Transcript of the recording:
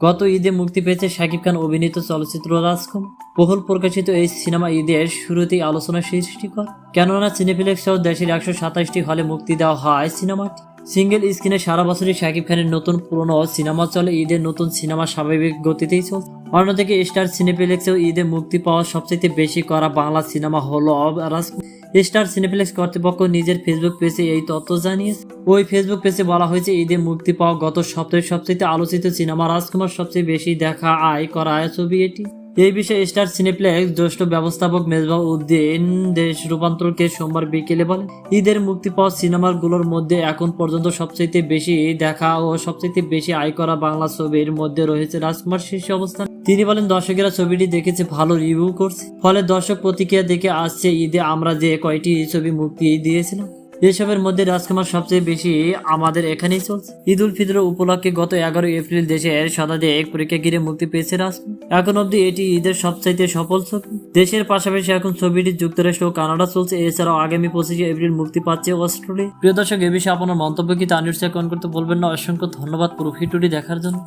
গত ঈদে মুক্তি পেয়েছে শাকিব খান অভিনীত চলচ্চিত্র রাজকুমার বহুল প্রকাশিত এই সিনেমা ঈদের শুরুতেই আলোচনা সৃষ্টি করে কেননা সিনেফিলেক্স সহ দেশের একশো সাতাশটি হলে মুক্তি দেওয়া হয় সিনেমাটি। সিঙ্গেল স্ক্রিনে সারা বছরই শাকিব খানের নতুন পুরনো সিনেমা চলে, ঈদের নতুন সিনেমা স্বাভাবিক গতিতেই চলছে। অন্যদিকে স্টার সিনেপ্লেক্সেও ঈদে মুক্তি পাওয়া সবচেয়ে বেশি করা বাংলা সিনেমা হলো রাজকুমার স্টার সিনেপ্লেক্স কর্তৃপক্ষ নিজের ফেসবুক পেজে এই তথ্য জানিয়েছে ওই ফেসবুক পেজে বলা হয়েছে, ঈদে মুক্তি পাওয়া গত সপ্তাহে সবচেয়ে আলোচিত সিনেমা রাজকুমার সবচেয়ে বেশি দেখা আয় করা ছবি এটি। এই বিষয়ে স্টার সিনেপ্লেক্স জ্যেষ্ঠ ব্যবস্থাপক মেজবাহ উদ্দিন দেশ রূপান্তরকে সোমবার বিকেলে বলেন, ঈদের মুক্তি পাওয়া সিনেমাগুলোর মধ্যে এখন পর্যন্ত সবচেয়ে বেশি দেখা ও সবচেয়ে বেশি আয় করা বাংলা ছবির মধ্যে রয়েছে রাজকুমার শীর্ষে অবস্থান। তিনি বলেন, দর্শকেরা ছবিটি দেখেছে, ভালো রিভিউ করছে। ফলে দর্শক প্রতিক্রিয়া দেখে আসছে, ঈদে আমরা যে কয়টি ছবি মুক্তি দিয়েছিলাম। এসবের মধ্যে রাজকুমার সবচেয়ে বেশি আমাদের এখানেই চলছে। ঈদ উল ফিতর উপলক্ষে গত এগারো এপ্রিল দেশের শতাধিক পরীক্ষা ঘিরে মুক্তি পেয়েছে রাজকুমার। এখন অবধি এটি ঈদের সবচাইতে সফল ছবি। দেশের পাশাপাশি এখন ছবিটি যুক্তরাষ্ট্র ও কানাডা চলছে। এছাড়াও আগামী পঁচিশে এপ্রিল মুক্তি পাচ্ছে অস্ট্রেলিয়া। প্রিয় দর্শক, এ বিষয়ে আপনার মন্তব্য কি তা নিশ্চয় করতে বলবেন না। অসংখ্য ধন্যবাদ পুরো ভিডিওটি দেখার জন্য।